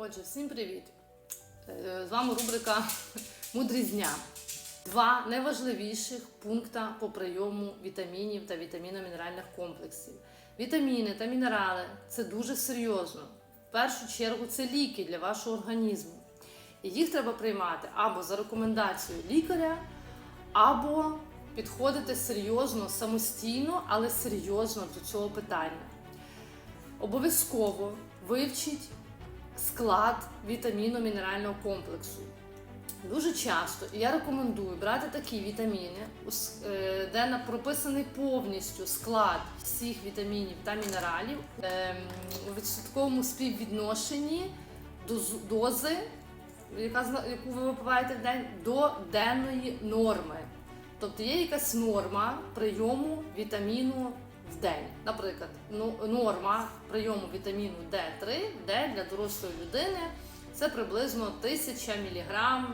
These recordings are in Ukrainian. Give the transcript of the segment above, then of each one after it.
Отже, всім привіт! Е, З вами рубрика Мудрість дня. Два найважливіших пункта по прийому вітамінів та вітаміно-мінеральних комплексів. Вітаміни та мінерали це дуже серйозно. В першу чергу це ліки для вашого організму. І їх треба приймати або за рекомендацією лікаря, або підходити серйозно, самостійно, але серйозно до цього питання. Обов'язково вивчіть склад вітамінно-мінерального комплексу. Дуже часто і я рекомендую брати такі вітаміни, е, де прописаний повністю склад всіх вітамінів та мінералів ем, у відсотковому співвідношенні дози, яку ви випиваєте в день, до денної норми. Тобто є якась норма прийому вітаміну в день. Наприклад, ну, норма прийому вітаміну D3 в день для дорослої людини це приблизно 1000 мг,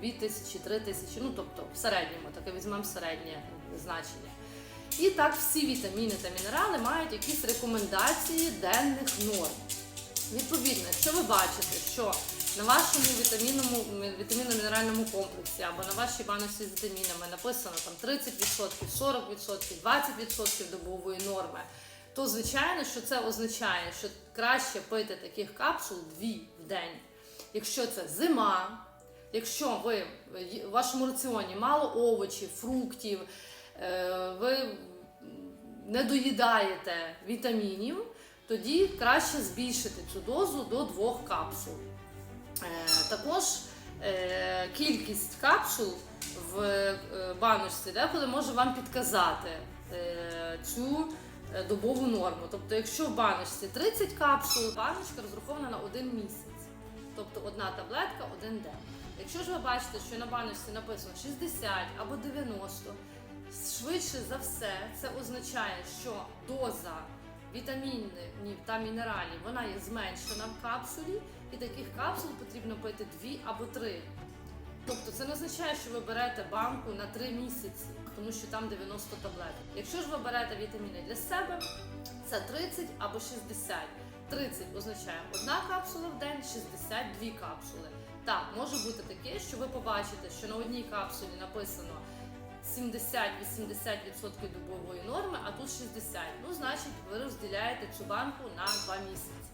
2000, 3000, ну тобто в середньому, таке візьмемо середнє значення. І так всі вітаміни та мінерали мають якісь рекомендації денних норм. Відповідно, якщо ви бачите, що на вашому вітамінному вітамінно-мінеральному комплексі або на вашій баночці з вітамінами написано там 30%, 40%, 20% добової норми, то звичайно, що це означає, що краще пити таких капсул дві в день. Якщо це зима, якщо ви в вашому раціоні мало овочів, фруктів, е, ви не доїдаєте вітамінів, тоді краще збільшити цю дозу до двох капсул. Е, Також е, кількість капсул в е, баночці деколи може вам підказати цю добову норму. Тобто, якщо в баночці 30 капсул, баночка розрахована на один місяць. Тобто одна таблетка один день. Якщо ж ви бачите, що на баночці написано 60 або 90, швидше за все це означає, що доза вітамінів та мінералів вона є зменшена в капсулі, і таких капсул потрібно пити дві або три. Тобто це не означає, що ви берете банку на 3 місяці, тому що там 90 таблеток. Якщо ж ви берете вітаміни для себе, це 30 або 60. 30 означає одна капсула в день, 60 дві капсули. Так, може бути таке, що ви побачите, що на одній капсулі написано 70-80% добової норми, а тут 60. Ну, значить, ви розділяєте цю банку на 2 місяці.